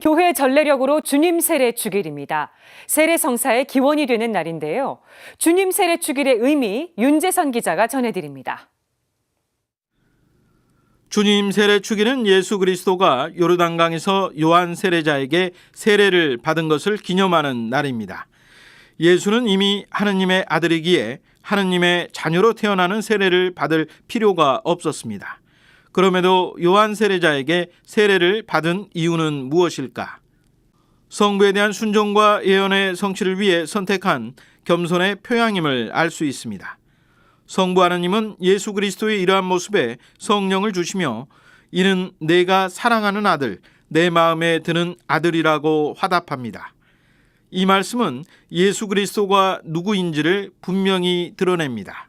교회 전례력으로 주님 세례 주길입니다. 세례 성사의 기원이 되는 날인데요. 주님 세례 주길의 의미 윤재선 기자가 전해드립니다. 주님 세례 축일은 예수 그리스도가 요르단강에서 요한 세례자에게 세례를 받은 것을 기념하는 날입니다. 예수는 이미 하느님의 아들이기에 하느님의 자녀로 태어나는 세례를 받을 필요가 없었습니다. 그럼에도 요한 세례자에게 세례를 받은 이유는 무엇일까? 성부에 대한 순종과 예언의 성취를 위해 선택한 겸손의 표양임을 알 수 있습니다. 성부 하나님은 예수 그리스도의 이러한 모습에 성령을 주시며 이는 내가 사랑하는 아들, 내 마음에 드는 아들이라고 화답합니다. 이 말씀은 예수 그리스도가 누구인지를 분명히 드러냅니다.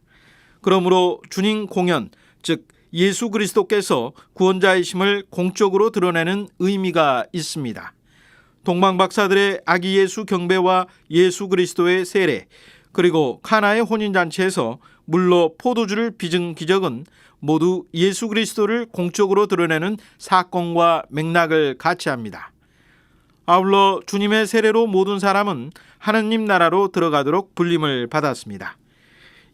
그러므로 주님 공연, 즉 예수 그리스도께서 구원자이심을 공적으로 드러내는 의미가 있습니다. 동방 박사들의 아기 예수 경배와 예수 그리스도의 세례, 그리고 카나의 혼인잔치에서 물로 포도주를 빚은 기적은 모두 예수 그리스도를 공적으로 드러내는 사건과 맥락을 같이 합니다. 아울러 주님의 세례로 모든 사람은 하느님 나라로 들어가도록 불림을 받았습니다.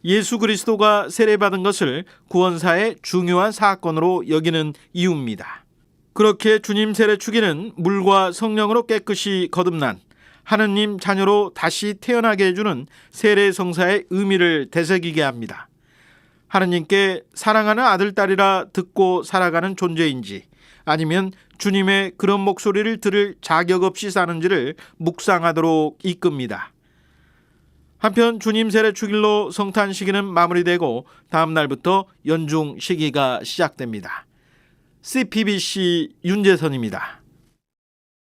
예수 그리스도가 세례받은 것을 구원사의 중요한 사건으로 여기는 이유입니다. 그렇게 주님 세례 주기는 물과 성령으로 깨끗이 거듭난 하느님 자녀로 다시 태어나게 해주는 세례 성사의 의미를 되새기게 합니다. 하느님께 사랑하는 아들, 딸이라 듣고 살아가는 존재인지 아니면 주님의 그런 목소리를 들을 자격 없이 사는지를 묵상하도록 이끕니다. 한편 주님 세례 축일로 성탄 시기는 마무리되고 다음 날부터 연중 시기가 시작됩니다. CPBC 윤재선입니다.